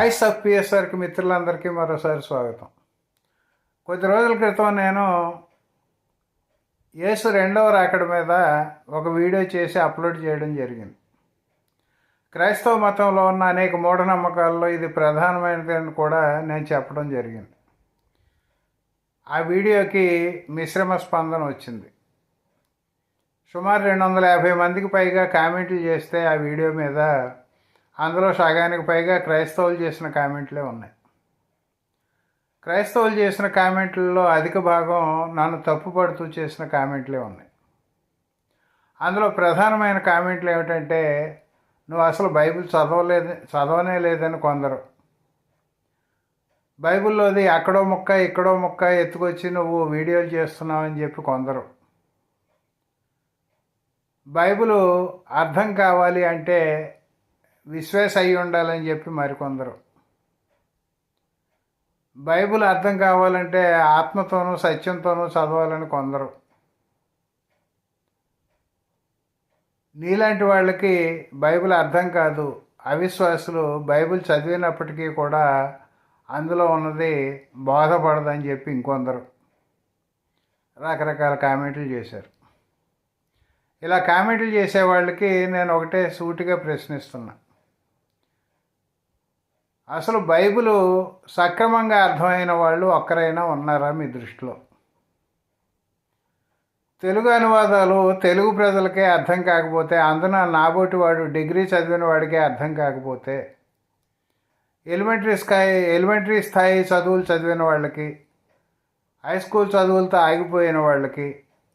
Voice of పిఎస్ఆర్కి మిత్రులందరికీ మరోసారి స్వాగతం. కొద్ది రోజుల క్రితం నేను యేసు రెండవ రాకడ మీద ఒక వీడియో చేసి అప్లోడ్ చేయడం జరిగింది. క్రైస్తవ మతంలో ఉన్న అనేక మూఢనమ్మకాల్లో ఇది ప్రధానమైనది అని కూడా నేను చెప్పడం జరిగింది. ఆ వీడియోకి మిశ్రమ స్పందన వచ్చింది. సుమారు రెండు వందల యాభై మందికి పైగా కామెంట్లు చేస్తే ఆ వీడియో మీద అందులో సగానికి పైగా క్రైస్తవులు చేసిన కామెంట్లే ఉన్నాయి. క్రైస్తవులు చేసిన కామెంట్లలో అధిక భాగం నన్ను తప్పుపడుతూ చేసిన కామెంట్లే ఉన్నాయి. అందులో ప్రధానమైన కామెంట్లు ఏమిటంటే నువ్వు అసలు బైబిల్ చదవలేదు చదవనే లేదని కొందరు. బైబిల్లోది అక్కడో ముక్క ఇక్కడో ముక్క ఎత్తుకొచ్చి నువ్వు వీడియోలు చేస్తున్నావు అని చెప్పి కొందరు. బైబిల్ అర్థం కావాలి అంటే విశ్వాస అయి ఉండాలని చెప్పి మరికొందరు. బైబిల్ అర్థం కావాలంటే ఆత్మతోనూ సత్యంతోనూ చదవాలని కొందరు. నీలాంటి వాళ్ళకి బైబిల్ అర్థం కాదు. అవిశ్వాసులు బైబిల్ చదివినప్పటికీ కూడా అందులో ఉన్నది బోధపడదని చెప్పి ఇంకొందరు రకరకాల కామెంట్లు చేశారు. ఇలా కామెంట్లు చేసే వాళ్ళకి నేను ఒకటే సూటిగా ప్రశ్నిస్తున్నా. అసలు బైబిల్ సక్రమంగా అర్థమైన వాళ్ళు ఒక్కరైనా ఉన్నారా మీ దృష్టిలో? తెలుగు అనువాదాలు తెలుగు ప్రజలకే అర్థం కాకపోతే అందున నాబోటి వాడు డిగ్రీ చదివిన వాడికే అర్థం కాకపోతే ఎలిమెంటరీ స్థాయి ఎలిమెంటరీ స్థాయి చదువులు చదివిన వాళ్ళకి హై స్కూల్ చదువులతో ఆగిపోయిన వాళ్ళకి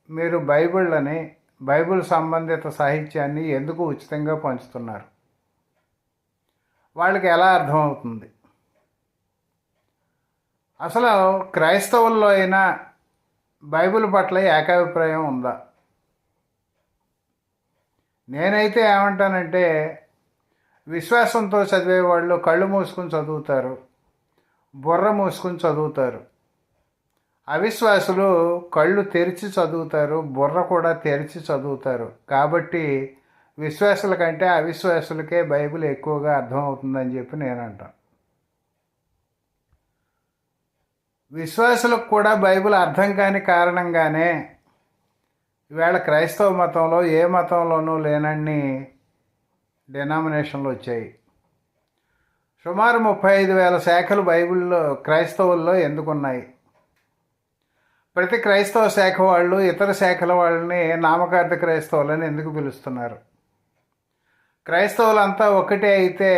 మీరు బైబిళ్ళని బైబిల్ సంబంధిత సాహిత్యాన్ని ఎందుకు ఉచితంగా పంచుతున్నారు? వాళ్ళకి ఎలా అర్థమవుతుంది? అసలు క్రైస్తవుల్లో అయినా బైబిల్ పట్ల ఏకాభిప్రాయం ఉందా? నేనైతే ఏమంటానంటే విశ్వాసంతో చదివేవాళ్ళు కళ్ళు మూసుకుని చదువుతారు బుర్ర మూసుకుని చదువుతారు. అవిశ్వాసులు కళ్ళు తెరిచి చదువుతారు బుర్ర కూడా తెరిచి చదువుతారు. కాబట్టి విశ్వాసుల కంటే అవిశ్వాసులకే బైబిల్ ఎక్కువగా అర్థమవుతుందని చెప్పి నేను అంటాను విశ్వాసులకు కూడా బైబిల్ అర్థం కాని కారణంగానే ఈవేళ క్రైస్తవ మతంలో ఏ మతంలోనూ లేనన్ని డినామినేషన్లు వచ్చాయి. సుమారు ముప్పై ఐదు వేల శాఖలు బైబిల్లో క్రైస్తవుల్లో ఎందుకున్నాయి? ప్రతి క్రైస్తవ శాఖ వాళ్ళు ఇతర శాఖల వాళ్ళని నామకార్థ క్రైస్తవులని ఎందుకు పిలుస్తున్నారు? క్రైస్తవులంతా ఒకటే అయితే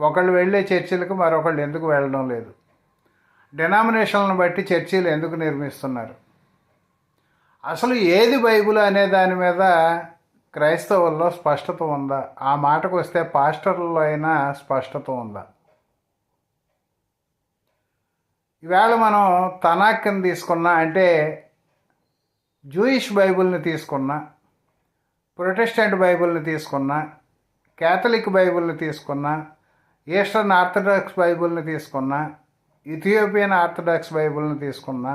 ఒకళ్ళు వెళ్ళే చర్చిలకు మరొకళ్ళు ఎందుకు వెళ్ళడం లేదు? డినామినేషన్లను బట్టి చర్చీలు ఎందుకు నిర్మిస్తున్నారు? అసలు ఏది బైబుల్ అనే దాని మీద క్రైస్తవుల్లో స్పష్టత ఉందా? ఆ మాటకు వస్తే పాస్టర్లలో అయినా స్పష్టత ఉందా? ఈవేళ మనం తనాక్ని తీసుకున్నా అంటే జూయిష్ బైబిల్ని తీసుకున్నా ప్రొటెస్టెంట్ బైబిల్ని తీసుకున్నా క్యాథలిక్ బైబిల్ని తీసుకున్నా ఈస్టర్న్ ఆర్థడాక్స్ బైబిల్ని తీసుకున్నా ఇథియోపియన్ ఆర్థడాక్స్ బైబిల్ని తీసుకున్నా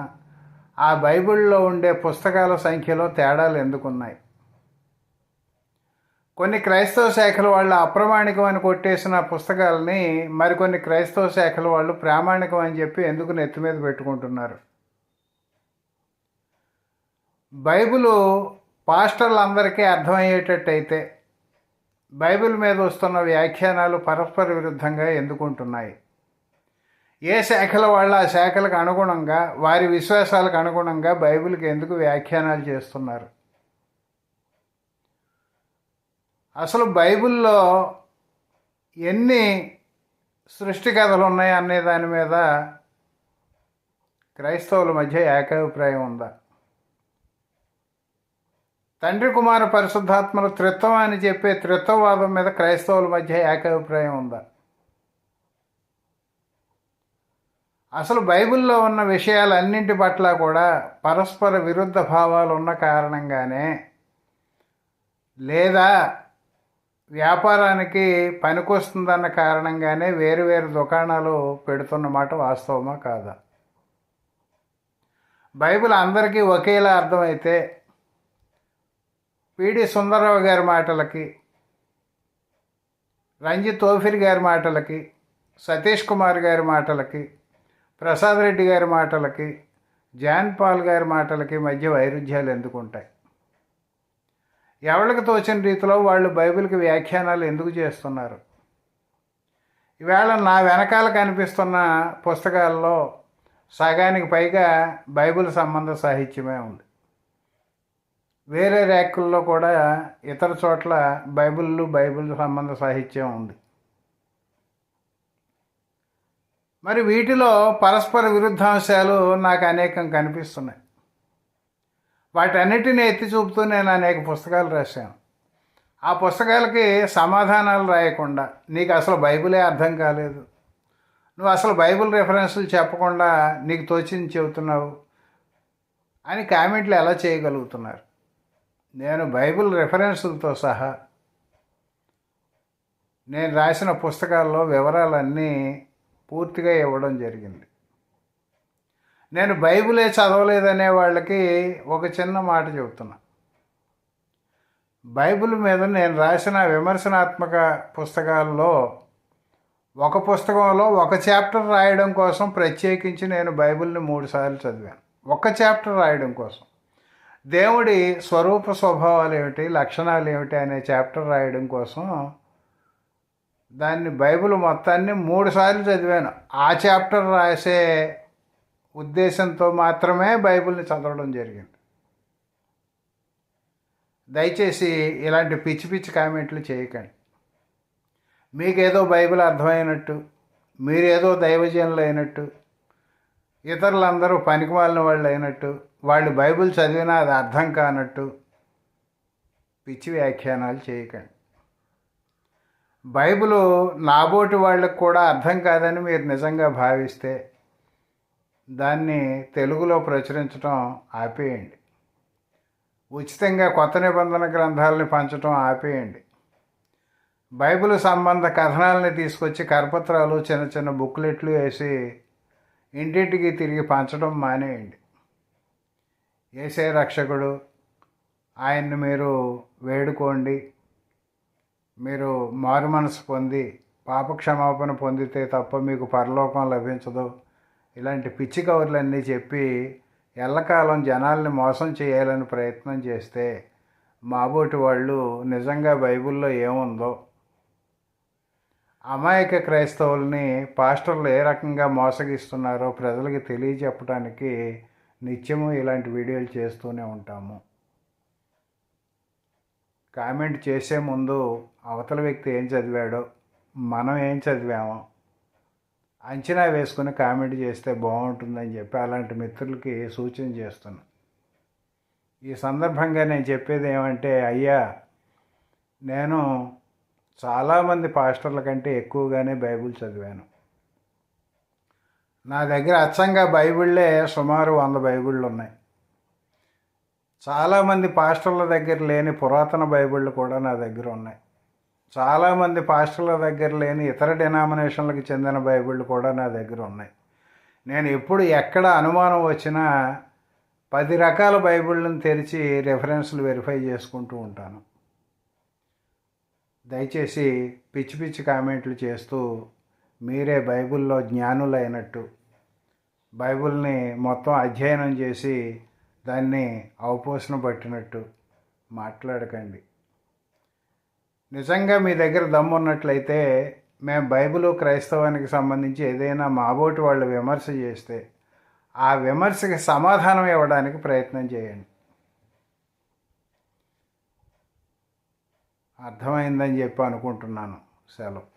ఆ బైబిల్లో ఉండే పుస్తకాల సంఖ్యలో తేడాలు ఎందుకున్నాయి? కొన్ని క్రైస్తవ శాఖల వాళ్ళు అప్రమాణికం అని కొట్టేసిన పుస్తకాలని మరికొన్ని క్రైస్తవ శాఖల వాళ్ళు ప్రామాణికం అని చెప్పి ఎందుకు నెత్తి మీద పెట్టుకుంటున్నారు? బైబిలు పాస్టర్లందరికీ అర్థమయ్యేటట్టయితే బైబిల్ మీద వస్తున్న వ్యాఖ్యానాలు పరస్పర విరుద్ధంగా ఎందుకుంటున్నాయి? ఏ శాఖల వాళ్ళు ఆ శాఖలకు అనుగుణంగా వారి విశ్వాసాలకు అనుగుణంగా బైబిల్కి ఎందుకు వ్యాఖ్యానాలు చేస్తున్నారు? అసలు బైబిల్లో ఎన్ని సృష్టి కథలు ఉన్నాయి అనే దాని మీద క్రైస్తవుల మధ్య ఏకాభిప్రాయం ఉందా? తండ్రి కుమార పరిశుద్ధాత్మలు త్రిత్వం అని చెప్పే త్రిత్వవాదం మీద క్రైస్తవుల మధ్య ఏకాభిప్రాయం ఉందా? అసలు బైబిల్లో ఉన్న విషయాలన్నింటి పట్ల కూడా పరస్పర విరుద్ధ భావాలు ఉన్న కారణంగానే లేదా వ్యాపారానికి పనికొస్తుందన్న కారణంగానే వేరు వేరు దుకాణాలు పెడుతున్నమాట వాస్తవమా కాదా? బైబిల్ అందరికీ ఒకేలా అర్థమైతే పిడి సుందరరావు గారి మాటలకి రంజిత్ తోఫిరి గారి మాటలకి సతీష్ కుమార్ గారి మాటలకి ప్రసాద్ రెడ్డి గారి మాటలకి జాన్ పాల్ గారి మాటలకి మధ్య వైరుధ్యాలు ఎందుకు ఉంటాయి? ఎవరికి తోచిన రీతిలో వాళ్ళు బైబిల్కి వ్యాఖ్యానాలు ఎందుకు చేస్తున్నారు? ఈవేళ నా వెనకాల కనిపిస్తున్న పుస్తకాల్లో సగానికి పైగా బైబిల్ సంబంధ సాహిత్యమే ఉంది. వేరే ర్యాకుల్లో కూడా ఇతర చోట్ల బైబిళ్ళు బైబిల్ సంబంధ సాహిత్యం ఉంది. మరి వీటిలో పరస్పర విరుద్ధాంశాలు నాకు అనేకం కనిపిస్తున్నాయి. వాటన్నిటిని ఎత్తి చూపుతూ నేను అనేక పుస్తకాలు రాశాను. ఆ పుస్తకాలకి సమాధానాలు రాయకుండా నీకు అసలు బైబిలే అర్థం కాలేదు. నువ్వు అసలు బైబిల్ రెఫరెన్స్లు చెప్పకుండా నీకు తోచింది చెబుతున్నావు అని కామెంట్లు ఎలా చేయగలుగుతున్నారు? నేను బైబిల్ రెఫరెన్సులతో సహా నేను రాసిన పుస్తకాల్లో వివరాలన్నీ పూర్తిగా ఇవ్వడం జరిగింది. నేను బైబిలే చదవలేదనే వాళ్ళకి ఒక చిన్న మాట చెబుతున్నా. బైబిల్ మీద నేను రాసిన విమర్శనాత్మక పుస్తకాల్లో ఒక పుస్తకంలో ఒక చాప్టర్ రాయడం కోసం ప్రత్యేకించి నేను బైబిల్ని మూడుసార్లు చదివాను. ఒక చాప్టర్ రాయడం కోసం. దేవుడి స్వరూప స్వభావాలు ఏమిటి లక్షణాలు ఏమిటి అనే చాప్టర్ రాయడం కోసం దాన్ని బైబిల్ మొత్తాన్ని మూడుసార్లు చదివాను. ఆ చాప్టర్ రాసే ఉద్దేశంతో మాత్రమే బైబిల్ని చదవడం జరిగింది. దయచేసి ఇలాంటి పిచ్చి పిచ్చి కామెంట్లు చేయకండి. మీకేదో బైబిల్ అర్థమైనట్టు మీరేదో దైవజనులు అయినట్టు ఇతరులందరూ పనికిమాలిన వాళ్ళు అయినట్టు వాళ్ళు బైబిల్ చదివినా అది అర్థం కానట్టు పిచ్చి వ్యాఖ్యానాలు చేయకండి. బైబిల్ నాబోటి వాళ్ళకు కూడా అర్థం కాదని మీరు నిజంగా భావిస్తే దాన్ని తెలుగులో ప్రచురించడం ఆపేయండి. ఉచితంగా కొత్త నిబంధన గ్రంథాలని పంచడం ఆపేయండి. బైబిల్ సంబంధ కథనాలని తీసుకొచ్చి కరపత్రాలు చిన్న చిన్న బుక్లెట్లు వేసి ఇంటింటికి తిరిగి పంచడం మానేయండి. ఏసే రక్షకుడు ఆయన్ని మీరు వేడుకోండి. మీరు మారు మనసు పొంది పాపక్షమాపణ పొందితే తప్ప మీకు పరలోకం లభించదు. ఇలాంటి పిచ్చి కవర్లన్నీ చెప్పి ఎల్లకాలం జనాల్ని మోసం చేయాలని ప్రయత్నం చేస్తే మాబోటి వాళ్ళు నిజంగా బైబిల్లో ఏముందో అమాయక క్రైస్తవుల్ని పాస్టర్లు ఏ రకంగా మోసగిస్తున్నారో ప్రజలకి తెలియజెప్పడానికి నిత్యము ఇలాంటి వీడియోలు చేస్తూనే ఉంటాము. కామెంట్ చేసే ముందు అవతల వ్యక్తి ఏం చదివాడో మనం ఏం చదివామో అంచనా వేసుకుని కామెంట్ చేస్తే బాగుంటుందని చెప్పి అలాంటి మిత్రులకి సూచన చేస్తున్నాను ఈ సందర్భంగా నేను చెప్పేది ఏమంటే అయ్యా నేను చాలామంది పాస్టర్ల కంటే ఎక్కువగానే బైబిల్ చదివాను. నా దగ్గర అచ్చంగా బైబిళ్ళే సుమారు వంద బైబిళ్ళు ఉన్నాయి చాలామంది పాస్టర్ల దగ్గర లేని పురాతన బైబిళ్ళు కూడా నా దగ్గర ఉన్నాయి. చాలామంది పాస్టర్ల దగ్గర లేని ఇతర డినామినేషన్లకు చెందిన బైబిళ్ళు కూడా నా దగ్గర ఉన్నాయి. నేను ఎప్పుడు ఎక్కడ అనుమానం వచ్చినా పది రకాల బైబిళ్ళను తెరిచి రెఫరెన్స్లు వెరిఫై చేసుకుంటూ ఉంటాను. దయచేసి పిచ్చి పిచ్చి కామెంట్లు చేస్తూ మీరే బైబిల్లో జ్ఞానులైనట్టు. బైబిల్ని మొత్తం అధ్యయనం చేసి దాన్ని అవపోసన పట్టినట్టు మాట్లాడకండి. నిజంగా మీ దగ్గర దమ్ము ఉన్నట్లయితే మేము బైబిల్ క్రైస్తవానికి సంబంధించి ఏదైనా మాబోటి వాళ్ళు విమర్శ చేస్తే ఆ విమర్శకి సమాధానం ఇవ్వడానికి ప్రయత్నం చేయండి. అర్థమైందని చెప్పి అనుకుంటున్నాను. సెలవు.